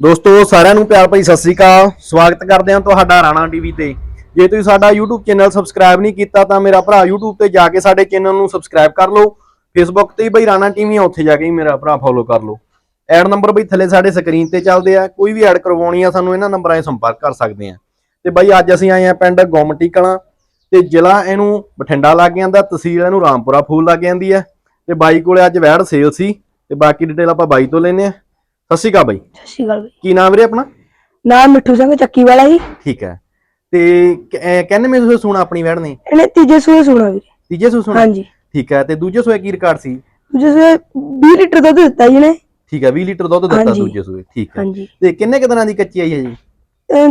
ਦੋਸਤੋ, ਸਾਰਿਆਂ ਨੂੰ ਪਿਆਰ ਭਰੀ ਸਤਿ ਸ੍ਰੀ ਅਕਾਲ। ਸਵਾਗਤ ਕਰਦੇ ਹਾਂ ਤੁਹਾਡਾ ਰਾਣਾ ਟੀਵੀ ਤੇ। ਜੇ ਤੁਸੀਂ ਸਾਡਾ YouTube ਚੈਨਲ ਸਬਸਕ੍ਰਾਈਬ ਨਹੀਂ ਕੀਤਾ, ਤਾਂ ਮੇਰਾ ਭਰਾ YouTube ਤੇ ਜਾ ਕੇ ਸਾਡੇ ਚੈਨਲ ਨੂੰ ਸਬਸਕ੍ਰਾਈਬ ਕਰ ਲਓ। Facebook ਤੇ ਬਈ ਰਾਣਾ ਟੀਵੀ ਆ, ਉੱਥੇ ਜਾ ਕੇ ਹੀ ਮੇਰਾ ਭਰਾ ਫੋਲੋ ਕਰ ਲਓ। ਐਡ ਨੰਬਰ ਬਈ ਥੱਲੇ ਸਾਡੇ ਸਕਰੀਨ ਤੇ ਚੱਲਦੇ ਆ। ਕੋਈ ਵੀ ਐਡ ਕਰਵਾਉਣੀ ਆ, ਸਾਨੂੰ ਇਹਨਾਂ ਨੰਬਰਾਂ 'ਤੇ ਸੰਪਰਕ ਕਰ ਸਕਦੇ ਆ। ਤੇ ਬਈ ਅੱਜ ਅਸੀਂ ਆਏ ਆ ਪਿੰਡ ਗੋਮਟੀ ਕਲਾਂ ਤੇ ਜ਼ਿਲ੍ਹਾ ਇਹਨੂੰ ਬਠਿੰਡਾ ਲੱਗ ਜਾਂਦਾ, ਤਹਿਸੀਲ ਇਹਨੂੰ ਰਾਮਪੁਰਾ ਫੂਲ ਲੱਗ ਜਾਂਦੀ ਹੈ ਤੇ ਬਾਈ ਕੋਲੇ ਅੱਜ ਵੈੜ ਸੇਲ ਸੀ। ਤੇ ਬਾਕੀ ਡਿਟੇਲ ਆਪਾਂ ਬਾਈ ਤੋਂ ਲੈਨੇ ਆ। ਸਤਿ ਸ਼੍ਰੀ ਅਕਾਲ ਬਾਈ। ਸਤਿ ਸ਼੍ਰੀ ਅਕਾਲ ਬਈ। ਕੀ ਨਾਮ ਵੀਰੇ ਆਪਣਾ? ਨਾਮ ਮਿੱਠੂ ਸਿੰਘ ਚੱਕੀ ਵਾਲਾ ਜੀ। ਠੀਕ ਹੈ। ਤੇ ਕਹਿੰਦੇ ਮੈਂ ਤੁਸੀਂ ਸੁਣਾ ਆਪਣੀ ਵੈੜ ਨੇ? ਇਹਨੇ ਤੀਜੇ ਸੂਏ ਸੁਣਾ ਵੀਰੇ। ਤੀਜੇ ਸੂ ਸੁਣਾ? ਹਾਂਜੀ। ਠੀਕ ਹੈ ਤੇ ਦੂਜੇ ਸੂਏ ਕੀ ਰਿਕਾਰਡ ਸੀ? ਦੂਜੇ ਸੂਏ 20 ਲੀਟਰ ਦੁੱਧ ਦਿੱਤਾ ਜੀ ਨੇ ਠੀਕ ਹੈ 20 ਲੀਟਰ ਦੁੱਧ ਦਿੱਤਾ। ਦੂਜੇ ਸੂਏ ਠੀਕ ਹੈ। ਹਾਂਜੀ। ਤੇ ਕਿੰਨੇ ਕੁ ਦਿਨਾਂ ਦੀ ਕੱਚੀ ਆਈ ਹੈ ਜੀ?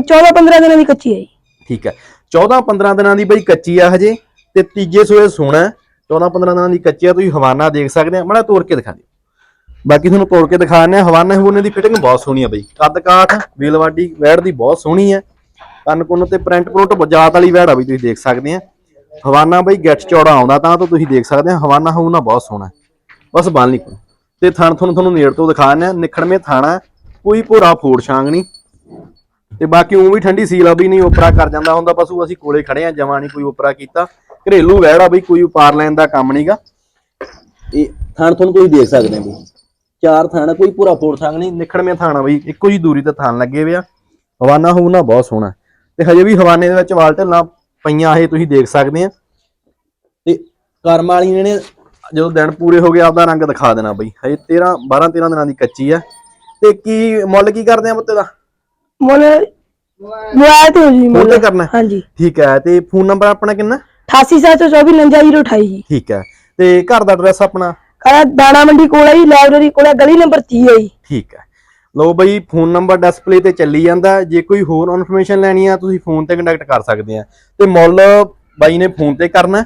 14 15 ਦਿਨਾਂ ਦੀ ਕੱਚੀ ਜੀ ਠੀਕ ਹੈ। 14 15 ਦਿਨਾਂ ਦੀ ਬਈ ਕੱਚੀ ਆ ਹਜੇ ਤੇ ਤੀਜੇ ਸੂਏ ਸੋਣਾ 14 15 ਦਿਨਾਂ ਦੀ ਕੱਚੀ ਆ ਤੁਸੀਂ ਹਵਾਨਾ ਦੇਖ ਸਕਦੇ ਆ। ਮੜਾ ਤੋੜ ਕੇ ਦਿਖਾ ਦਿਓ। ਬਾਕੀ ਤੁਹਾਨੂੰ ਤੋੜ ਕੇ ਦਿਖਾਣੇ ਆ ਹਵਾਨਾ ਹਵਾਨੇ ਦੀ ਫਿਟਿੰਗ ਬਹੁਤ ਸੋਹਣੀ ਆ ਬਈ। ਕੱਦ ਕਾਠ ਵੇਲਵਾਡੀ ਵੈੜ ਦੀ ਬਹੁਤ ਸੋਹਣੀ ਹੈ ਕੰਨ ਕੁੰਨ ਤੇ ਪ੍ਰਿੰਟ ਪ੍ਰਿੰਟ ਬਜਾਤ ਵਾਲੀ ਵੈੜ ਆ ਬਈ, ਤੁਸੀਂ ਦੇਖ ਸਕਦੇ ਆ। ਹਵਾਨਾ ਬਈ ਗਿੱਟ ਚੌੜਾ ਆਉਂਦਾ ਤਾਂ ਤਾਂ ਤੁਸੀਂ ਦੇਖ ਸਕਦੇ ਆ, ਹਵਾਨਾ ਹਵਾਨਾ ਬਹੁਤ ਸੋਹਣਾ। ਬਸ ਬੰਨ ਨਹੀਂ ਕੋਈ। ਤੇ ਥਣ ਤੁਹਾਨੂੰ ਤੁਹਾਨੂੰ ਨੇੜ ਤੋਂ ਦਿਖਾਣੇ ਨਿਖੜਵੇਂ ਥਾਣਾ, ਕੋਈ ਭੋਰਾ ਫੋੜ ਛਾਂਗ ਨਹੀਂ। ਤੇ ਬਾਕੀ ਉਹ ਵੀ ਠੰਡੀ ਸੀਲ ਆ ਵੀ ਨਹੀਂ ਉਪਰਾ ਕਰ ਜਾਂਦਾ ਹੁੰਦਾ ਪਸ਼ੂ ਅਸੀਂ ਕੋਲੇ ਖੜੇ ਆ, ਜਮਾ ਨਹੀਂ ਕੋਈ ਉਪਰਾ ਕੀਤਾ। ਘਰੇਲੂ ਵੈੜ ਆ ਬਈ, ਕੋਈ ਉਪਾਰ ਲੈਣ ਦਾ ਕੰਮ ਨਹੀਂਗਾ ਇਹ ਥਾਣ ਤੁਹਾਨੂੰ ਤੁਸੀਂ ਦੇਖ ਸਕਦੇ ਹੋ ਬਈ। ਚਾਰ ਥਾਣ ਕੋਈ ਪੂਰਾ ਫੋੜ ਸੰਗ ਨਹੀਂ ਨਿਖੜਵੇਂ ਥਾਣਾ ਬਈ ਇੱਕੋ ਜੀ ਦੂਰੀ ਤੇ ਥਾਣ ਲੱਗੇ ਹੋਏ ਆ। ਹਵਾਨਾ ਹੂਨਾ ਬਹੁਤ ਸੋਹਣਾ। ਤੇ ਹਜੇ ਵੀ ਹਵਾਨੇ ਦੇ ਵਿੱਚ ਵਾਲ ਢੱਲਾਂ ਪਈਆਂ ਇਹ ਤੁਸੀਂ ਦੇਖ ਸਕਦੇ ਆ। ਤੇ ਕਰਮ ਵਾਲੀ ਨੇ ਜਦੋਂ ਦਿਨ ਪੂਰੇ ਹੋ ਗਏ ਆਪਦਾ ਰੰਗ ਦਿਖਾ ਦੇਣਾ ਬਈ। ਹਜੇ 13 12 13 ਦਿਨਾਂ ਦੀ ਕੱਚੀ ਆ। ਤੇ ਕੀ ਮੁੱਲ ਕੀ ਕਰਦੇ ਆ ਪੁੱਤੇ ਦਾ ਮੁੱਲ ਮੋਬਾਈਲ ਤੇ ਹੋ ਜੀ ਤੇ ਮੁੱਲ। ਕਰਨਾ? ਹਾਂਜੀ। ਠੀਕ ਹੈ ਤੇ ਫੋਨ ਨੰਬਰ ਆਪਣਾ ਕਿੰਨਾ? 8874294028 ਜੀ ਠੀਕ ਹੈ। ਤੇ ਘਰ ਦਾ ਐਡਰੈਸ ਆਪਣਾ? ਕਰਾ ਦਾਣਾ ਮੰਡੀ ਕੋਲ ਹੈ ਲਾਇਬ੍ਰੇਰੀ ਕੋਲ ਗਲੀ ਨੰਬਰ 30 ਹੈ ਜੀ ਠੀਕ ਹੈ ਲਓ ਬਈ ਫੋਨ ਨੰਬਰ ਡਿਸਪਲੇ ਤੇ ਚੱਲੀ ਜਾਂਦਾ। ਜੇ ਕੋਈ ਹੋਰ ਇਨਫੋਰਮੇਸ਼ਨ ਲੈਣੀ ਆ, ਤੁਸੀਂ ਫੋਨ ਤੇ ਕੰਟੈਕਟ ਕਰ ਸਕਦੇ ਆ। ਤੇ ਮੁੱਲ ਬਾਈ ਨੇ ਫੋਨ ਤੇ ਕਰਨਾ। ਹੈ।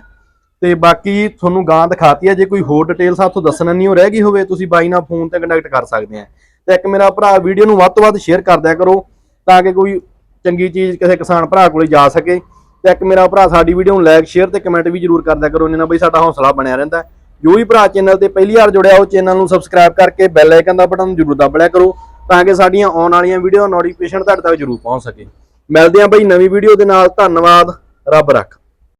ਤੇ ਬਾਕੀ ਤੁਹਾਨੂੰ ਗਾਂ ਦਿਖਾਤੀ ਆ, ਜੇ ਕੋਈ ਹੋਰ ਡਿਟੇਲ ਸਾਥੋਂ ਦੱਸਣਾ ਨਹੀਂ ਹੋ ਰਹਿ ਗਈ ਹੋਵੇ, ਤੁਸੀਂ ਬਾਈ ਨਾਲ ਫੋਨ ਤੇ ਕੰਟੈਕਟ ਕਰ ਸਕਦੇ ਆ। ਤੇ ਇੱਕ ਮੇਰਾ ਭਰਾ ਵੀਡੀਓ ਨੂੰ ਵੱਧ ਤੋਂ ਵੱਧ ਸ਼ੇਅਰ ਕਰ ਦਿਆ ਕਰੋ, ਤਾਂ ਕਿ ਕੋਈ ਚੰਗੀ ਚੀਜ਼ ਕਿਸੇ ਕਿਸਾਨ ਭਰਾ ਕੋਲੇ ਜਾ ਸਕੇ। ਤੇ ਇੱਕ ਮੇਰਾ ਭਰਾ ਸਾਡੀ ਵੀਡੀਓ ਨੂੰ ਲਾਈਕ ਸ਼ੇਅਰ ਤੇ ਕਮੈਂਟ ਵੀ ਜਰੂਰ ਕਰ ਦਿਆ ਕਰੋ। ਇਹਨਾਂ ਨਾਲ ਬਈ ਸਾਡਾ ਹੌਸਲਾ ਬਣਿਆ ਰਹਿੰਦਾ। ਜੋ ਵੀ ਭਰਾ ਚੈਨਲ ਤੇ ਪਹਿਲੀ ਵਾਰ ਜੁੜਿਆ ਉਹ ਚੈਨਲ ਨੂੰ ਸਬਸਕ੍ਰਾਈਬ ਕਰਕੇ ਬੈਲ ਆਈਕਨ ਦਾ ਬਟਨ ਜਰੂਰ ਦਬ ਲਿਆ ਕਰੋ ਤਾਂ ਕਿ ਸਾਡੀਆਂ ਆਉਣ ਵਾਲੀਆਂ ਵੀਡੀਓ ਨੋਟੀਫਿਕੇਸ਼ਨ ਤੁਹਾਡੇ ਤੱਕ ਜਰੂਰ ਪਹੁੰਚ ਸਕੇ। ਮਿਲਦੇ ਆਂ ਬਈ ਨਵੀਂ ਵੀਡੀਓ ਦੇ ਨਾਲ। ਧੰਨਵਾਦ। ਰੱਬ ਰੱਖ।